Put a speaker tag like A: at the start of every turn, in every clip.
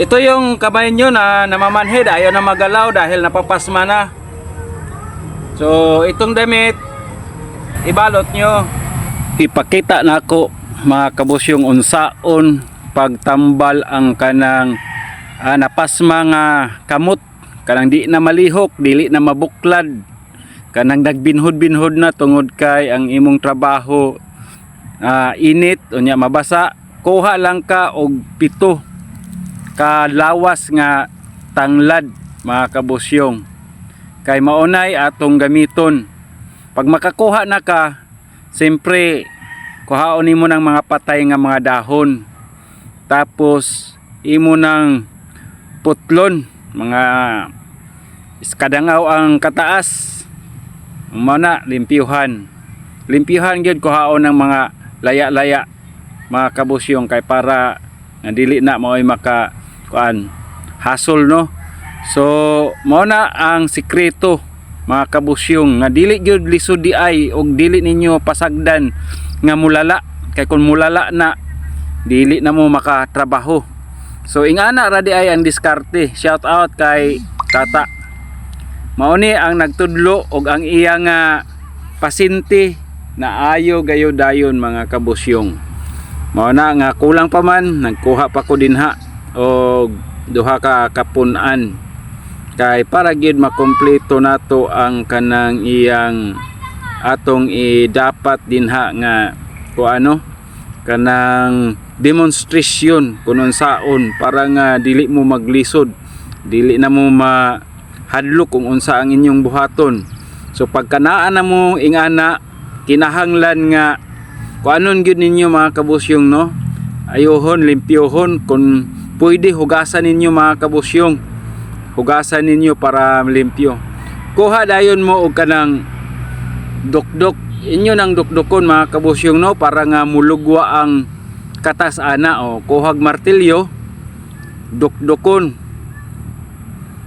A: Ito yung kamay nyo na namamanhid, ayaw na magalaw dahil napapasma na. So, itong damit, ibalot nyo. Ipakita na ako mga kabus yung unsaon pagtambal ang kanang ah, napasma nga kamot. Kanang di na malihok dili na mabuklad. Kanang nagbinhod-binhod na tungod kay ang imong trabaho. Ah, init unya mabasa. Kuha lang ka og pito kalawas nga tanglad mga kabusyong. Kay maunay atong gamiton. Pag makakuha na ka siyempre kuhaon nimo ng mga patay nga mga dahon. Tapos imo ng putlon mga iskadangaw ang kataas. Mana limpyuhan. Limpyuhan gyud kuhaon ng mga laya-laya mga kabusyong kay para nga dili na mao'y maka kuan hasol no? So mao na ang sikreto mga kabusyong nga dili gyud lisod di ay og dili ninyo pasagdan nga mulala. Kay kung mulala na dili na mo makatrabaho. So ingana ra di ay ang diskarte. Shout out kay tata. Mao ni ang nagtudlo og ang iya nga pasinti na ayo gayo dayon mga kabusyong. Mao na nga kulang pa man nagkuha pa ko dinha og duha ka kapunan. Kay para gyud makompleto nato ang kanang iyang atong i-dapat dinha nga kuano kanang demonstration kunon saon para nga dili mo maglisod. Dili na mo mahadlok kung unsa ang inyong buhaton. So pagkanaan na mo ingana kinahanglan nga kuanon gyud ninyo mga kabusyong no? Ayohon limpyohon kung pwede hugasan ninyo mga kabusyong. Hugasan ninyo para limpyo. Kuha dayon mo og kanang dokdok. Inyo nang dokdokon mga kabusyong no? Para nga mulugwa ang katas ana. O kuhag martilyo dokdokon.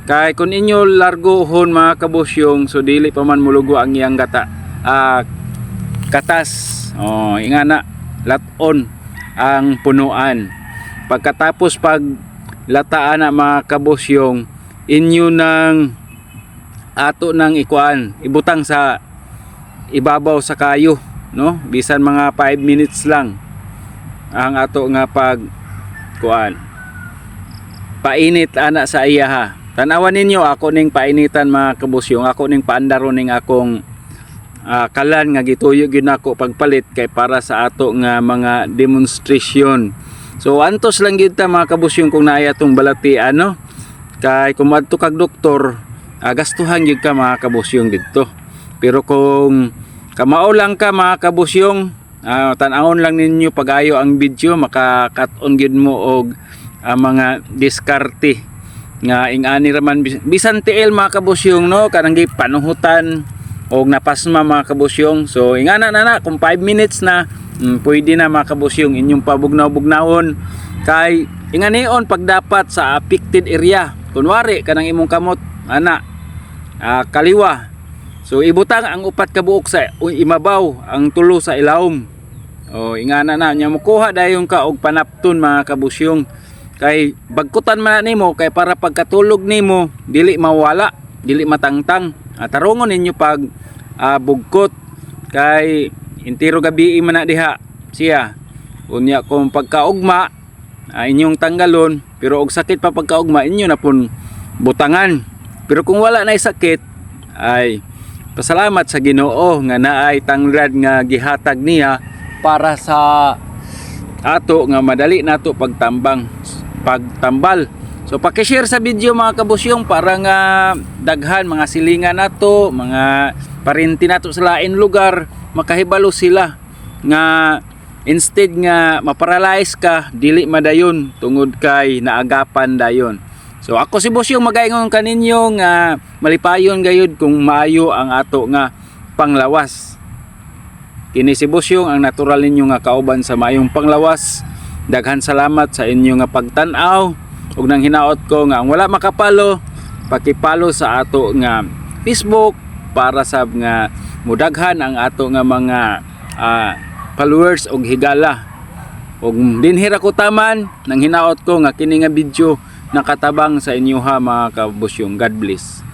A: Kay kun inyo largohon mga kabusyong so dili pa man mulugwa ang iyang gata ah, katas. Oh ingana laton ang punuan pagkatapos pag lataan na mga kabusyong inyo nang ato nang ikuan ibutang sa ibabaw sa kayo no? Bisan mga 5 minutes lang ang ato nga pag kuan. Painit ana sa iya ha? Tanawan ninyo ako ning painitan mga kabusyong ako ning paandaro ning akong ah, kalan nga gituyo gyud nako pagpalit kay para sa ato nga mga demonstration so antos lang gyud ta mga kabusyong kung naaya tong balati ano? Kay kung madto kag doktor ah, gastuhan gyud ka mga kabusyong didto pero kung kamao lang ka mga kabusyong ah, tan-awon lang ninyo pagayo ang video maka-cut-on gyud mo og ah, mga diskarte. Nga ingani raman bis- bisan tiil mga kabusyong no? Kanang panuhutan og napasma mga kabusyong so ingana na na kung 5 minutes na mm, pwede na mga kabusyong inyong pabugnaw-bugnawon kay inganion pag dapat sa affected area. Kunwari kanang imong kamot ana ah, kaliwa. So ibutang ang upat ka buok sa imabaw ang tulo sa ilawom o ingana na nya mukuha dayon ka og panapton mga kabusyong kay bagkutan man nimo kay para pagkatulog nimo dili mawala dili matangtang. Ah, tarungon ninyo pag ah, bugkot. Kay intiro gabi man na diha. Siya unya kung pagkaugma ah, inyong tanggalon pero og sakit pa pagkaugma inyo na pun butangan. Pero kung wala na sakit ay pasalamat sa Ginoo nga naay tanglad nga gihatag niya para sa ato nga madali nato pagtambang pagtambal. So paki-share sa video mga kabusyong para nga daghan mga silingan nato mga parinti nato sa lain lugar. Makahibalo sila. Nga instead nga maparalyze ka dili madayon tungod kay naagapan dayon. So ako si Busyong magaingon kaninyo nga malipayon gayud kung maayo ang ato nga panglawas. Kini si Busyong ang natural ninyo nga kauban sa mayong panglawas. Daghan salamat sa inyo nga pagtan-aw. Ug nang hinaot ko nga ang wala makapalo pakipalo sa ato nga Facebook para sa nga mudaghan ang ato nga mga ah, followers og higala. Og dinhira ko taman nang hinaot ko nga kini nga video nakatabang sa inyo ha mga kabusyong. God bless.